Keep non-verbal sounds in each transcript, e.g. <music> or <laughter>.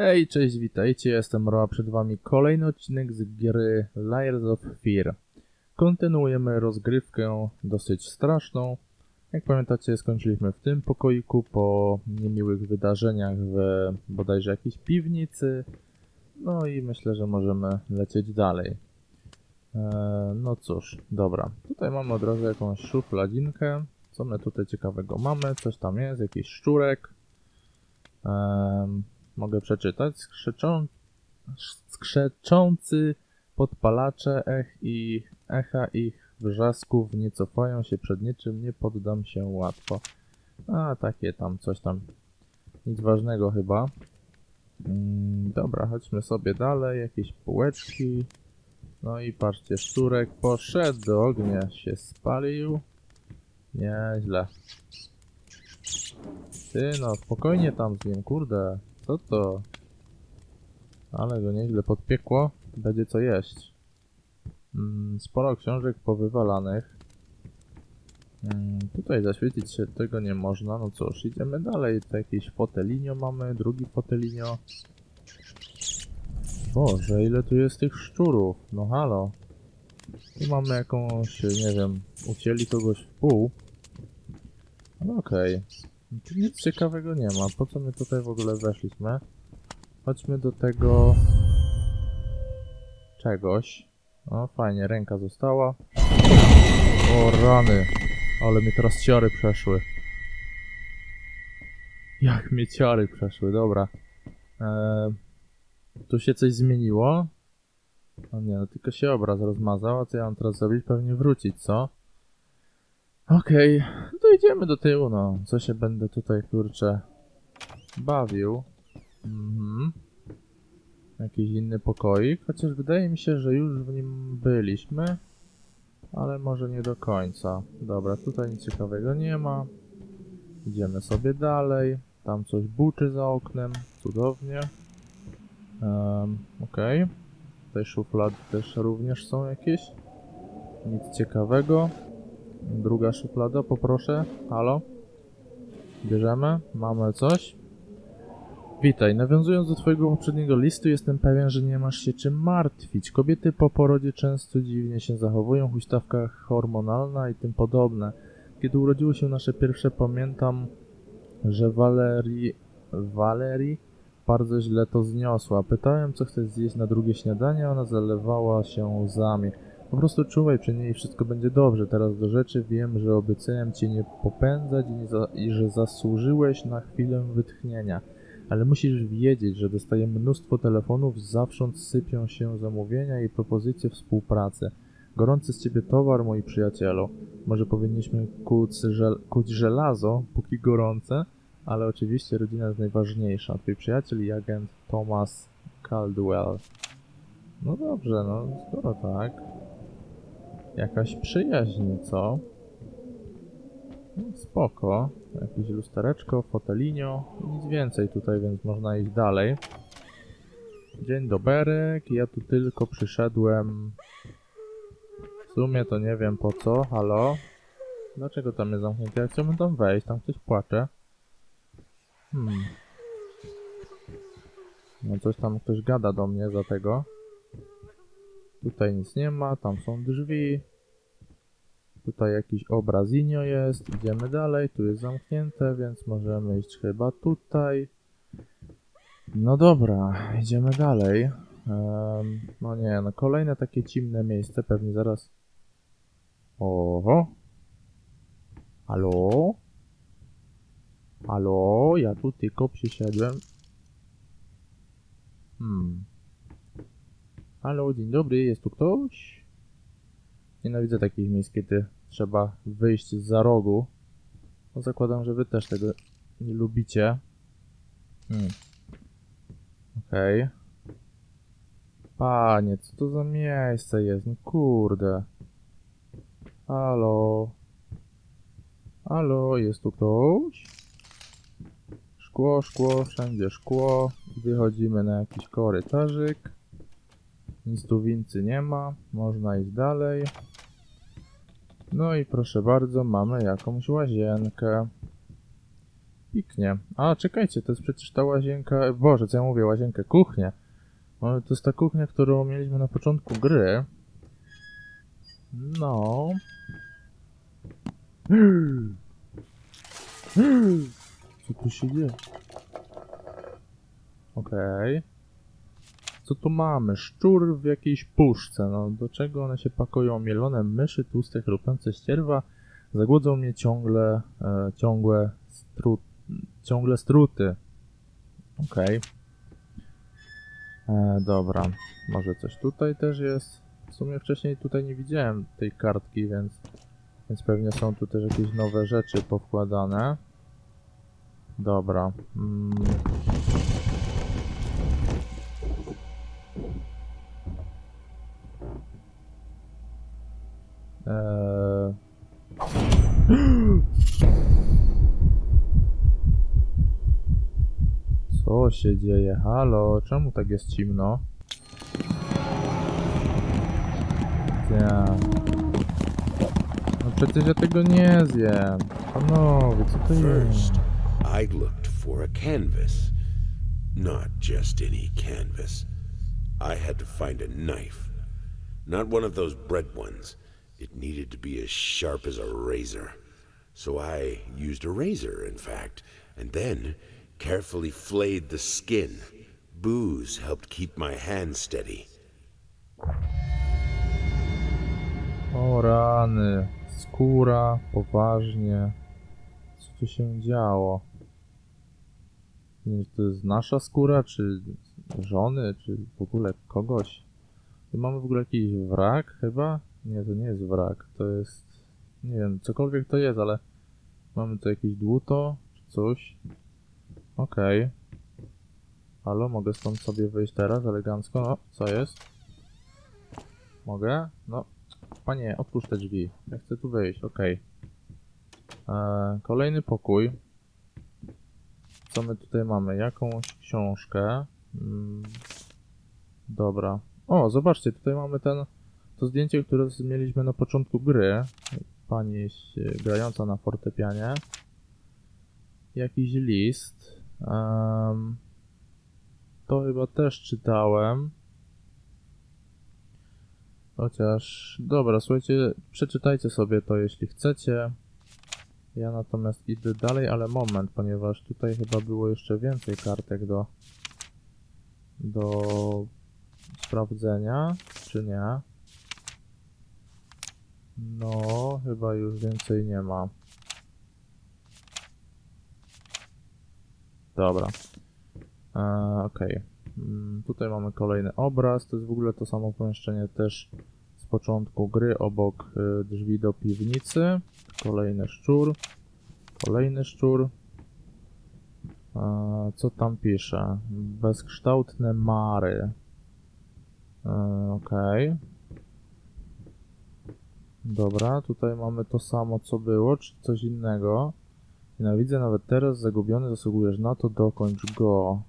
Hej, cześć, witajcie, jestem Roa, przed wami kolejny odcinek z gry Layers of Fear. Kontynuujemy rozgrywkę dosyć straszną. Jak pamiętacie, skończyliśmy w tym pokoiku po niemiłych wydarzeniach w bodajże jakiejś piwnicy. No i myślę, że możemy lecieć dalej. Eee, no cóż, dobra. Tutaj mamy od razu jakąś szufladzinkę. Co my tutaj ciekawego mamy? Coś tam jest, jakiś szczurek. Em, mogę przeczytać. Skrzeczą... Skrzeczący podpalacze ech i echa ich wrzasków nie cofają się przed niczym, nie poddam się łatwo. A, takie tam, coś tam. Nic ważnego chyba. Mm, dobra, chodźmy sobie dalej. Jakieś półeczki. No i patrzcie, szczurek poszedł do ognia, się spalił. Nieźle. Ty no, spokojnie tam z nim, kurde. Co to? Ale go nieźle podpiekło. Będzie co jeść. Mm, sporo książek powywalanych. Mm, tutaj zaświecić się tego nie można. No cóż, idziemy dalej. Tu jakieś fotelinio mamy, drugi fotelinio. Boże, ile tu jest tych szczurów. No halo. Tu mamy jakąś, nie wiem, ucięli kogoś w pół. No okej. Tu nic ciekawego nie ma. Po co my tutaj w ogóle weszliśmy? Chodźmy do tego... czegoś. O, fajnie, ręka została. O, rany. Ale mi teraz ciary przeszły. Jak mi ciary przeszły, dobra. Eee, tu się coś zmieniło? O nie, no tylko się obraz rozmazał, a co ja mam teraz zrobić? Pewnie wrócić, co? Okej, to idziemy do tyłu, no. Co się będę tutaj, kurczę, bawił. Mhm. Jakiś inny pokoik, chociaż wydaje mi się, że już w nim byliśmy. Ale może nie do końca. Dobra, tutaj nic ciekawego nie ma. Idziemy sobie dalej. Tam coś buczy za oknem. Cudownie. Um, Okej. Tutaj szuflady też również są jakieś. Nic ciekawego. Druga szuflada, poproszę. Halo? Bierzemy? Mamy coś? Witaj. Nawiązując do twojego poprzedniego listu, jestem pewien, że nie masz się czym martwić. Kobiety po porodzie często dziwnie się zachowują, huśtawka hormonalna i tym podobne. Kiedy urodziło się nasze pierwsze, pamiętam, że Valerii... Valerii bardzo źle to zniosła. Pytałem, co chcesz zjeść na drugie śniadanie, ona zalewała się łzami. Po prostu czuwaj przy niej i wszystko będzie dobrze. Teraz do rzeczy wiem, że obiecałem cię nie popędzać i, nie za, i że zasłużyłeś na chwilę wytchnienia. Ale musisz wiedzieć, że dostaję mnóstwo telefonów, zawsze sypią się zamówienia i propozycje współpracy. Gorący z ciebie towar, moi przyjacielu. Może powinniśmy kuć, żel kuć żelazo, póki gorące, ale oczywiście rodzina jest najważniejsza. Twój przyjaciel i agent Thomas Caldwell. No dobrze, no skoro tak. Jakaś przyjaźń, co? No, spoko. Jakieś lustereczko, fotelinio. Nic więcej tutaj, więc można iść dalej. Dzień doberek. Ja tu tylko przyszedłem... W sumie to nie wiem po co. Halo? Dlaczego tam jest zamknięte? Ja chciałbym tam wejść. Tam ktoś płacze. Hmm. No coś tam ktoś gada do mnie za tego. Tutaj nic nie ma, tam są drzwi. Tutaj jakiś obrazinio jest. Idziemy dalej, tu jest zamknięte, więc możemy iść chyba tutaj. No dobra, idziemy dalej. Em, no nie, no kolejne takie cimne miejsce, pewnie zaraz... Oho. Halo? Halo? Ja tu tylko przyszedłem. Hmm. Halo, dzień dobry, jest tu ktoś? Nienawidzę takich miejsc, kiedy trzeba wyjść za rogu. No zakładam, że wy też tego nie lubicie. Hmm. Okej. Panie, co to za miejsce jest? No kurde. Halo? Halo, jest tu ktoś? Szkło, szkło, wszędzie szkło. Wychodzimy na jakiś korytarzyk. Nic tu wincy nie ma. Można iść dalej. No i proszę bardzo, mamy jakąś łazienkę. Piknie. A, czekajcie, to jest przecież ta łazienka... Boże, co ja mówię, łazienkę, kuchnię. To jest ta kuchnia, którą mieliśmy na początku gry. No. Co tu się dzieje? Okej. Co tu mamy? Szczur w jakiejś puszce. No, do czego one się pakują? Mielone myszy, tłuste, chrupiące ścierwa. Zagłodzą mnie ciągle, e, stru, ciągle struty. Okej. E, dobra. Może coś tutaj też jest? W sumie wcześniej tutaj nie widziałem tej kartki, więc, więc pewnie są tu też jakieś nowe rzeczy powkładane. Dobra. Mm. Co się dzieje? Halo, czemu tak jest zimno? Ja. No przecież ja tego nie zjem. Panowie, co to jest? I looked for a canvas. Not just any canvas. I had to find a knife. Not one of those bread ones. It needed to be as sharp as a razor. So I used a razor, in fact, and then carefully flayed the skin. Booze helped keep my hand steady. O rany, skóra, poważnie. Co tu się działo? Nie czy to jest nasza skóra, czy żony, czy w ogóle kogoś? Mamy w ogóle jakiś wrak chyba? Nie, to nie jest wrak, to jest... Nie wiem, cokolwiek to jest, ale... Mamy tu jakieś dłuto, czy coś. Okej. Halo, mogę stąd sobie wyjść teraz elegancko? No, co jest? Mogę? No, Panie, otwórz te drzwi. Ja chcę tu wejść, okej. Eee, Kolejny pokój. Co my tutaj mamy? Jakąś książkę. Mm, dobra. O, zobaczcie, tutaj mamy ten, to zdjęcie, które mieliśmy na początku gry. Pani e, grająca na fortepianie. Jakiś list. Em, to chyba też czytałem. Chociaż, dobra, słuchajcie, przeczytajcie sobie to, jeśli chcecie. Ja natomiast idę dalej, ale moment, ponieważ tutaj chyba było jeszcze więcej kartek do, do sprawdzenia, czy nie? No, chyba już więcej nie ma. Dobra. Eee, Okej. Mm, Tutaj mamy kolejny obraz. To jest w ogóle to samo pomieszczenie też z początku gry obok y, drzwi do piwnicy. Kolejny szczur. Kolejny szczur. Eee, Co tam pisze? Bezkształtne mary. Eee, Okej. Dobra, tutaj mamy to samo co było, czy coś innego. Nienawidzę nawet teraz, zagubiony zasługujesz na to, dokończ go.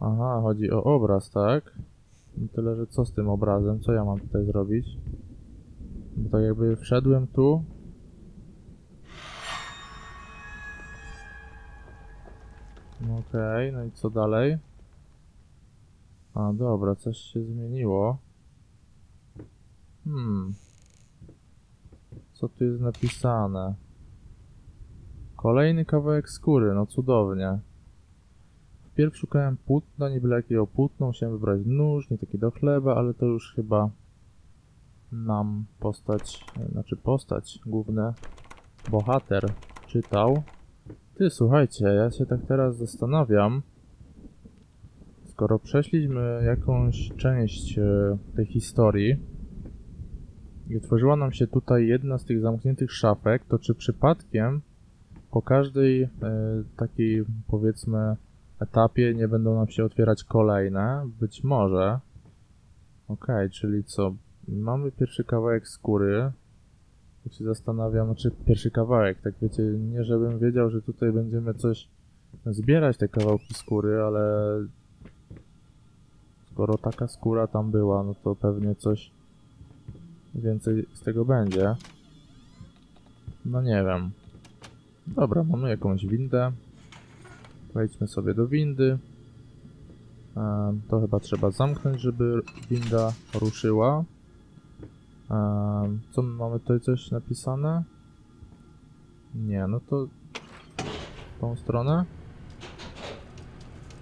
Aha, chodzi o obraz, tak? Tyle, że co z tym obrazem? Co ja mam tutaj zrobić? Bo tak jakby wszedłem tu. Okej, no i co dalej? A, dobra, coś się zmieniło. Hmm. Co tu jest napisane? Kolejny kawałek skóry, no cudownie. Wpierw szukałem płótna, nie byle jakiego płótna, musiałem wybrać nóż, nie taki do chleba, ale to już chyba nam postać, znaczy postać, główny bohater czytał. Ty, słuchajcie, ja się tak teraz zastanawiam, skoro przeszliśmy jakąś część e, tej historii i otworzyła nam się tutaj jedna z tych zamkniętych szafek, to czy przypadkiem po każdej e, takiej powiedzmy etapie nie będą nam się otwierać kolejne? Być może. Okej, czyli co? Mamy pierwszy kawałek skóry. Tak się zastanawiam, znaczy pierwszy kawałek, tak wiecie, nie żebym wiedział, że tutaj będziemy coś zbierać te kawałki skóry, ale skoro taka skóra tam była, no to pewnie coś więcej z tego będzie. No nie wiem. Dobra, mamy jakąś windę. Wejdźmy sobie do windy. To chyba trzeba zamknąć, żeby winda ruszyła. Co my mamy tutaj coś napisane? Nie, no to w tą stronę.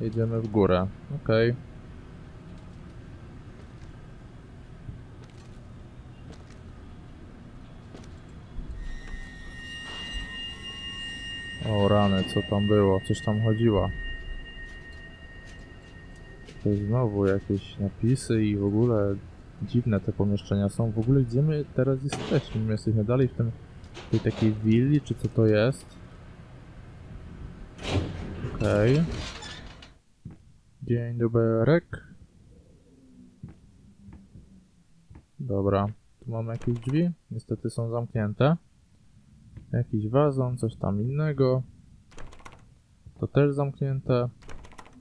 Jedziemy w górę. Okej. O rany, co tam było? Coś tam chodziło. To znowu jakieś napisy i w ogóle dziwne te pomieszczenia są. W ogóle gdzie my teraz jesteśmy? My jesteśmy dalej w tym, w tej takiej willi, czy co to jest? Okej. Dzień dobry. Dobra. Tu mamy jakieś drzwi. Niestety są zamknięte. Jakiś wazon, coś tam innego. To też zamknięte.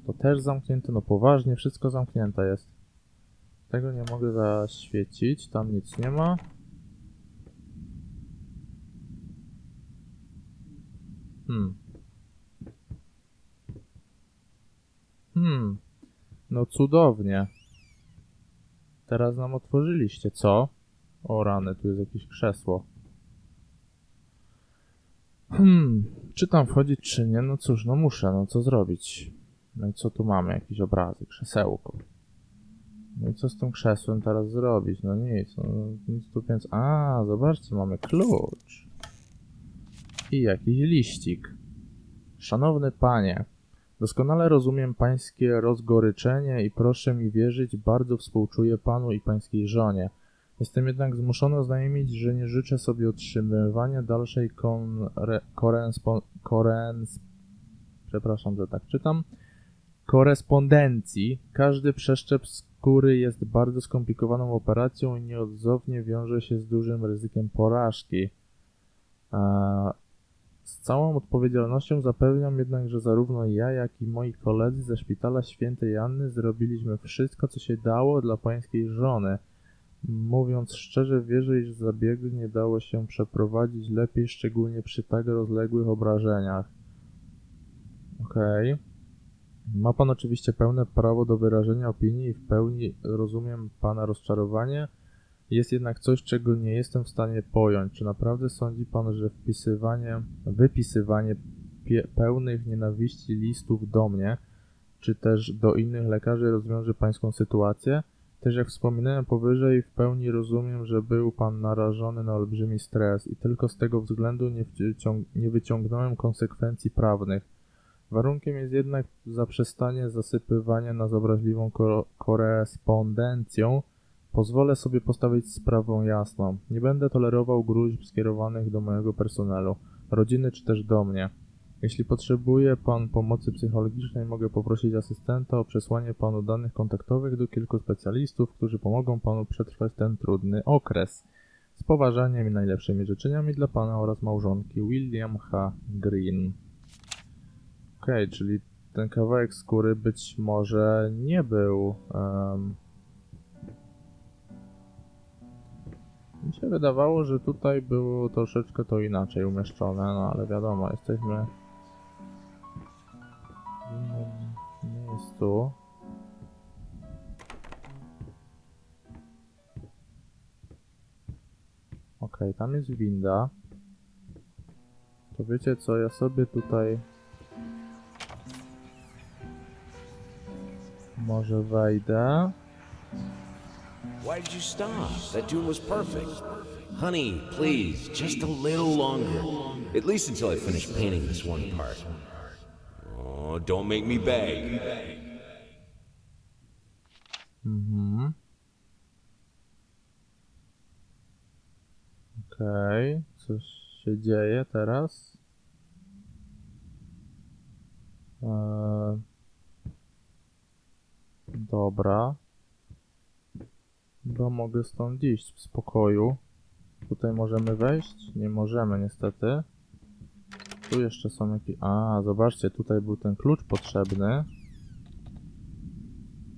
To też zamknięte. No poważnie, wszystko zamknięte jest. Tego nie mogę zaświecić. Tam nic nie ma. Hmm. Hmm. No cudownie. Teraz nam otworzyliście, co? O rany, tu jest jakieś krzesło. Hmm, czy tam wchodzić, czy nie? No cóż, no muszę, no co zrobić? No i co tu mamy? Jakiś obrazy, krzesełko. No i co z tym krzesłem teraz zrobić? No nic, no nic tu więc... A, zobaczcie, mamy klucz. I jakiś liścik. Szanowny panie, doskonale rozumiem pańskie rozgoryczenie i proszę mi wierzyć, bardzo współczuję panu i pańskiej żonie. Jestem jednak zmuszony oznajmić, że nie życzę sobie otrzymywania dalszej tak korespondencji. Każdy przeszczep skóry jest bardzo skomplikowaną operacją i nieodzownie wiąże się z dużym ryzykiem porażki. Z całą odpowiedzialnością zapewniam jednak, że zarówno ja, jak i moi koledzy ze szpitala świętej Anny zrobiliśmy wszystko, co się dało dla pańskiej żony. Mówiąc szczerze, wierzę, iż zabiegu nie dało się przeprowadzić lepiej, szczególnie przy tak rozległych obrażeniach. Okej. Ma pan oczywiście pełne prawo do wyrażenia opinii i w pełni rozumiem pana rozczarowanie. Jest jednak coś, czego nie jestem w stanie pojąć. Czy naprawdę sądzi pan, że wpisywanie, wypisywanie pełnych nienawiści listów do mnie, czy też do innych lekarzy rozwiąże pańską sytuację? Też jak wspominałem powyżej, w pełni rozumiem, że był pan narażony na olbrzymi stres i tylko z tego względu nie, nie wyciągnąłem konsekwencji prawnych. Warunkiem jest jednak zaprzestanie zasypywania nas obraźliwą ko- korespondencją. Pozwolę sobie postawić sprawę jasno. Nie będę tolerował gruźb skierowanych do mojego personelu, rodziny czy też do mnie. Jeśli potrzebuje Pan pomocy psychologicznej, mogę poprosić asystenta o przesłanie Panu danych kontaktowych do kilku specjalistów, którzy pomogą Panu przetrwać ten trudny okres. Z poważaniem i najlepszymi życzeniami dla Pana oraz małżonki William H. Green. Okej, czyli ten kawałek skóry być może nie był. Um... Mi się wydawało, że tutaj było troszeczkę to inaczej umieszczone, no ale wiadomo, jesteśmy w innym miejscu. Okej, tam jest winda. To wiecie co, ja sobie tutaj może wejdę. Why did you stop? That tune was perfect. Honey, please, just a little longer. At least until I finish painting this one part. Don't make me beg. Mhm. Okej, coś się dzieje teraz. Eee, dobra. Chyba mogę stąd iść w spokoju. Tutaj możemy wejść? Nie możemy niestety. Tu jeszcze są jakieś... A, zobaczcie, tutaj był ten klucz potrzebny.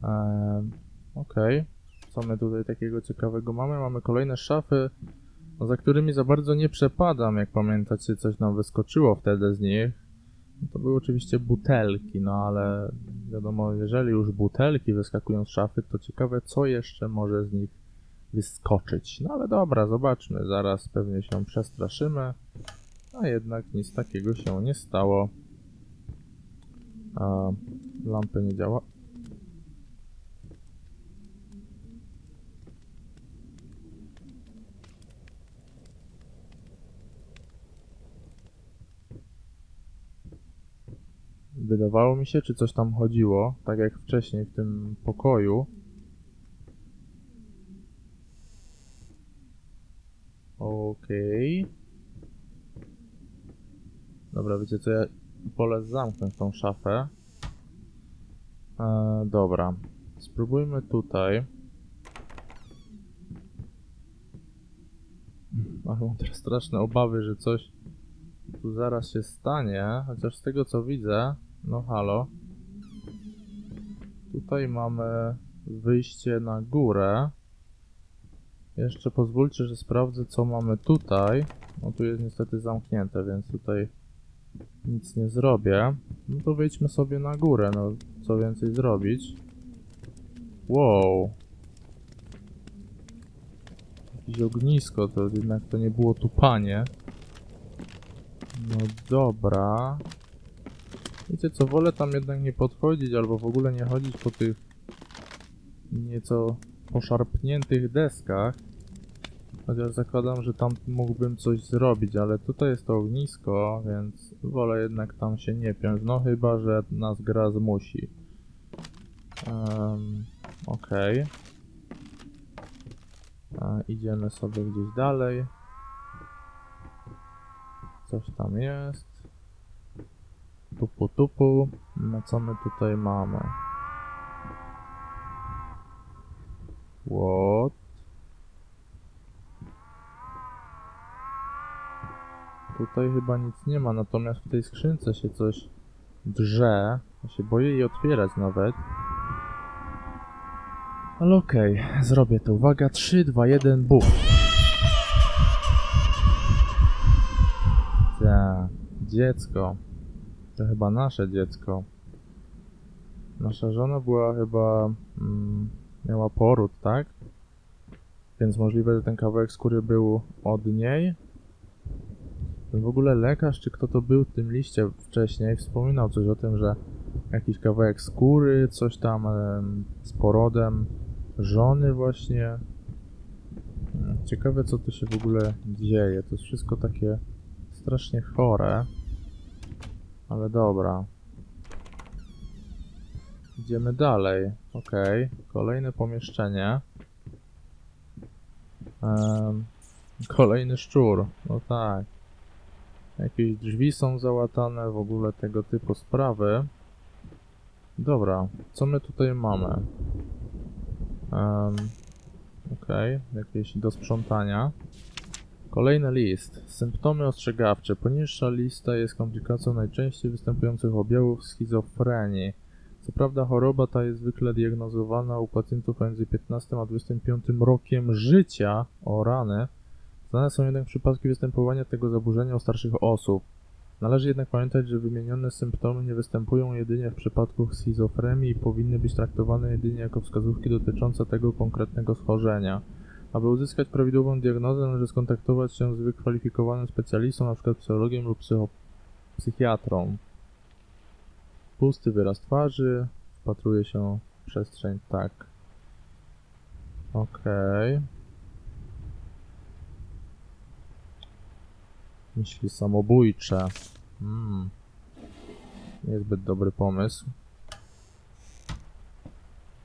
Eee, Okej. Co my tutaj takiego ciekawego mamy? Mamy kolejne szafy. za którymi za bardzo nie przepadam. Jak pamiętacie, coś nam wyskoczyło wtedy z nich. No to były oczywiście butelki, no ale wiadomo, jeżeli już butelki wyskakują z szafy, to ciekawe, co jeszcze może z nich wyskoczyć. No ale dobra, zobaczmy. Zaraz pewnie się przestraszymy. A jednak nic takiego się nie stało. A, lampy nie działa. Wydawało mi się, czy coś tam chodziło, tak jak wcześniej w tym pokoju. Okej. Dobra, wiecie co, ja wolę zamknąć tą szafę. E, dobra, spróbujmy tutaj. Mam teraz straszne obawy, że coś tu zaraz się stanie, chociaż z tego co widzę, no halo. Tutaj mamy wyjście na górę. Jeszcze pozwólcie, że sprawdzę co mamy tutaj. No tu jest niestety zamknięte, więc tutaj nic nie zrobię. No to wyjdźmy sobie na górę, no co więcej zrobić. Wow. Jakieś ognisko, to jednak to nie było tupanie. No dobra. Wiecie co, wolę tam jednak nie podchodzić albo w ogóle nie chodzić po tych nieco poszarpniętych deskach. Chociaż zakładam, że tam mógłbym coś zrobić, ale tutaj jest to ognisko, więc wolę jednak tam się nie piąć. No chyba, że nas gra zmusi. Um, Okej. A, Idziemy sobie gdzieś dalej. Coś tam jest. Tupu tupu. No co my tutaj mamy? What? Tutaj chyba nic nie ma, natomiast w tej skrzynce się coś drze. Ja się boję jej otwierać nawet. Ale okej, zrobię to. Uwaga, 3, 2, 1, buf. Ta, dziecko. To chyba nasze dziecko. Nasza żona była chyba... Mm, miała poród, tak? Więc możliwe, że ten kawałek skóry był od niej. W ogóle lekarz, czy kto to był w tym liście wcześniej, wspominał coś o tym, że jakiś kawałek skóry, coś tam z porodem żony właśnie. Ciekawe, co tu się w ogóle dzieje. To jest wszystko takie strasznie chore. Ale dobra. Idziemy dalej. Okej. Kolejne pomieszczenie. Em, kolejny szczur. No tak. Jakieś drzwi są załatane, w ogóle tego typu sprawy. Dobra, co my tutaj mamy? Um, Okej, jakieś do sprzątania. Kolejny list. Symptomy ostrzegawcze. Poniższa lista jest komplikacją najczęściej występujących objawów schizofrenii. Co prawda choroba ta jest zwykle diagnozowana u pacjentów między 15 a 25 rokiem życia o rany. Znane są jednak przypadki występowania tego zaburzenia u starszych osób. Należy jednak pamiętać, że wymienione symptomy nie występują jedynie w przypadku schizofrenii i powinny być traktowane jedynie jako wskazówki dotyczące tego konkretnego schorzenia. Aby uzyskać prawidłową diagnozę, należy skontaktować się z wykwalifikowanym specjalistą, np. psychologiem lub psychiatrą. Pusty wyraz twarzy, wpatruje się w przestrzeń tak. Okej. Myśli samobójcze. Hmm. Niezbyt dobry pomysł.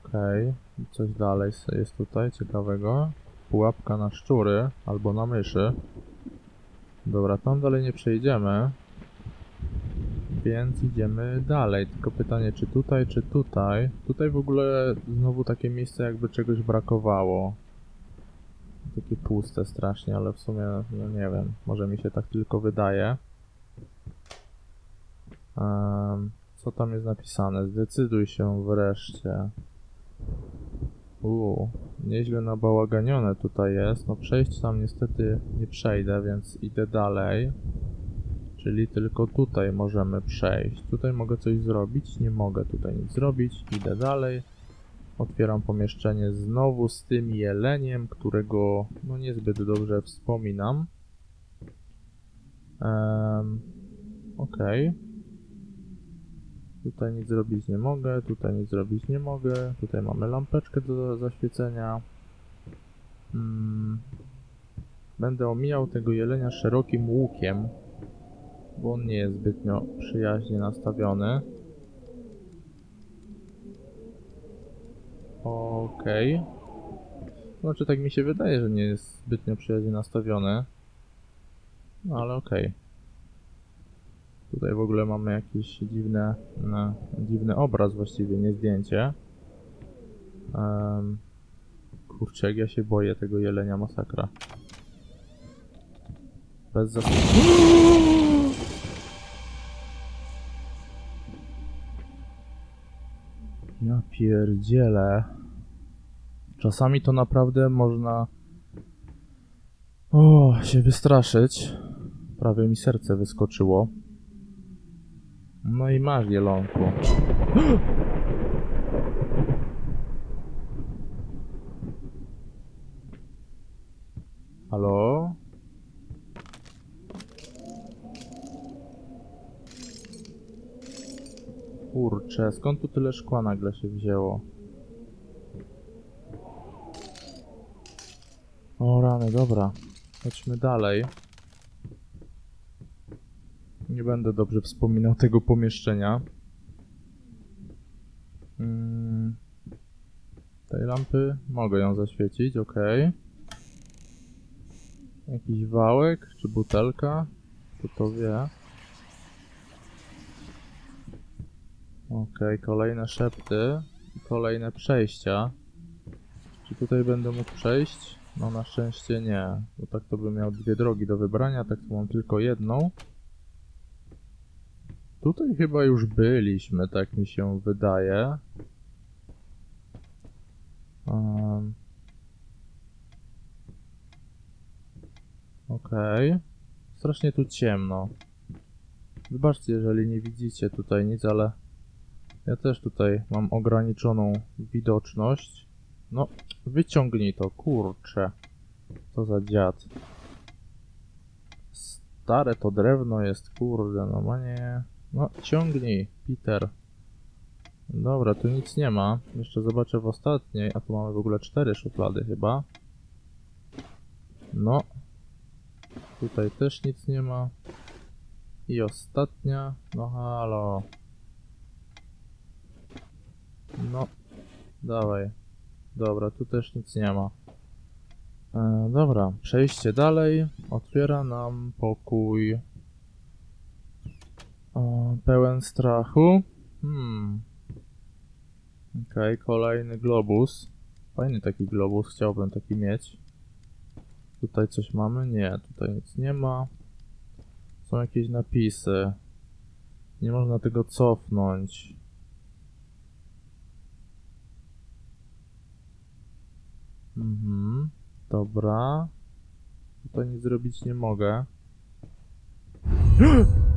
Okej. I Coś dalej jest tutaj ciekawego. Pułapka na szczury albo na myszy. Dobra, tam dalej nie przejdziemy. Więc idziemy dalej. Tylko pytanie, czy tutaj, czy tutaj? Tutaj w ogóle znowu takie miejsce, jakby czegoś brakowało. Takie puste strasznie, ale w sumie, no nie wiem, może mi się tak tylko wydaje. Em, co tam jest napisane? Zdecyduj się wreszcie. Uuu, Nieźle nabałaganione tutaj jest. No przejść tam niestety nie przejdę, więc idę dalej. Czyli tylko tutaj możemy przejść. Tutaj mogę coś zrobić? Nie mogę tutaj nic zrobić. Idę dalej. Otwieram pomieszczenie znowu z tym jeleniem, którego no niezbyt dobrze wspominam. Um, Okej. Tutaj nic zrobić nie mogę, tutaj nic zrobić nie mogę. Tutaj mamy lampeczkę do zaświecenia. Mm. Będę omijał tego jelenia szerokim łukiem, bo on nie jest zbytnio przyjaźnie nastawiony. Okej. Znaczy tak mi się wydaje, że nie jest zbytnio przyjaźnie nastawiony. No ale okej. Tutaj w ogóle mamy jakiś dziwne, no, dziwny obraz właściwie, nie zdjęcie. Um, kurczę, jak ja się boję tego jelenia masakra. Bez zas... Ja pierdzielę. Czasami to naprawdę można... O, się wystraszyć. Prawie mi serce wyskoczyło. No i masz jelonku. <gasps> Halo? Kurczę, skąd tu tyle szkła nagle się wzięło? O rany, dobra. Chodźmy dalej. Nie będę dobrze wspominał tego pomieszczenia. Mm. Tej lampy mogę ją zaświecić, ok. Jakiś wałek czy butelka? Kto to wie? Ok, kolejne szepty kolejne przejścia. Czy tutaj będę mógł przejść? No na szczęście nie, bo tak to bym miał dwie drogi do wybrania, tak to mam tylko jedną. Tutaj chyba już byliśmy, tak mi się wydaje. Um. Okej. Strasznie tu ciemno. Wybaczcie, jeżeli nie widzicie tutaj nic, ale ja też tutaj mam ograniczoną widoczność. No, wyciągnij to, kurczę. Co za dziad. Stare to drewno jest, kurde, no ma nie. No, ciągnij, Peter. Dobra, tu nic nie ma. Jeszcze zobaczę w ostatniej, a tu mamy w ogóle cztery szuflady chyba. No. Tutaj też nic nie ma. I ostatnia. No halo. No. Dawaj. Dobra, tu też nic nie ma. E, dobra, przejście dalej otwiera nam pokój o, pełen strachu. Hmm. Okej, kolejny globus. Fajny taki globus, chciałbym taki mieć. Tutaj coś mamy? Nie, tutaj nic nie ma. Są jakieś napisy. Nie można tego cofnąć. Mhm, dobra. Tutaj nic zrobić nie mogę. <gasps>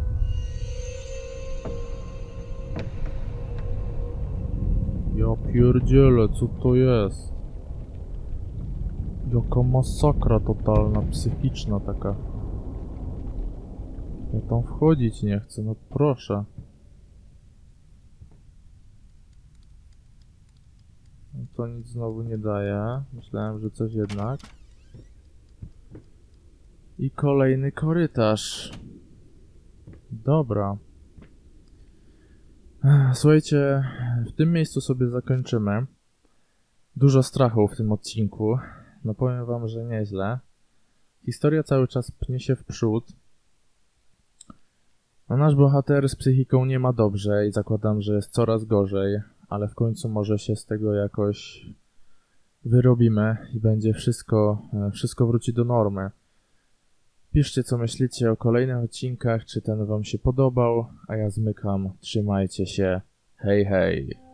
Ja pierdzielę, co to jest? Jaka masakra totalna, psychiczna taka. Ja tam wchodzić nie chcę, no proszę. No to nic znowu nie daje. Myślałem, że coś jednak. I kolejny korytarz. Dobra. Słuchajcie, w tym miejscu sobie zakończymy. Dużo strachu w tym odcinku. No powiem wam, że nieźle. Historia cały czas pnie się w przód. No nasz bohater z psychiką nie ma dobrze i zakładam, że jest coraz gorzej, ale w końcu może się z tego jakoś wyrobimy i będzie wszystko, e, wszystko wróci do normy. Piszcie co myślicie o kolejnych odcinkach, czy ten wam się podobał, a ja zmykam. Trzymajcie się. Hej hej.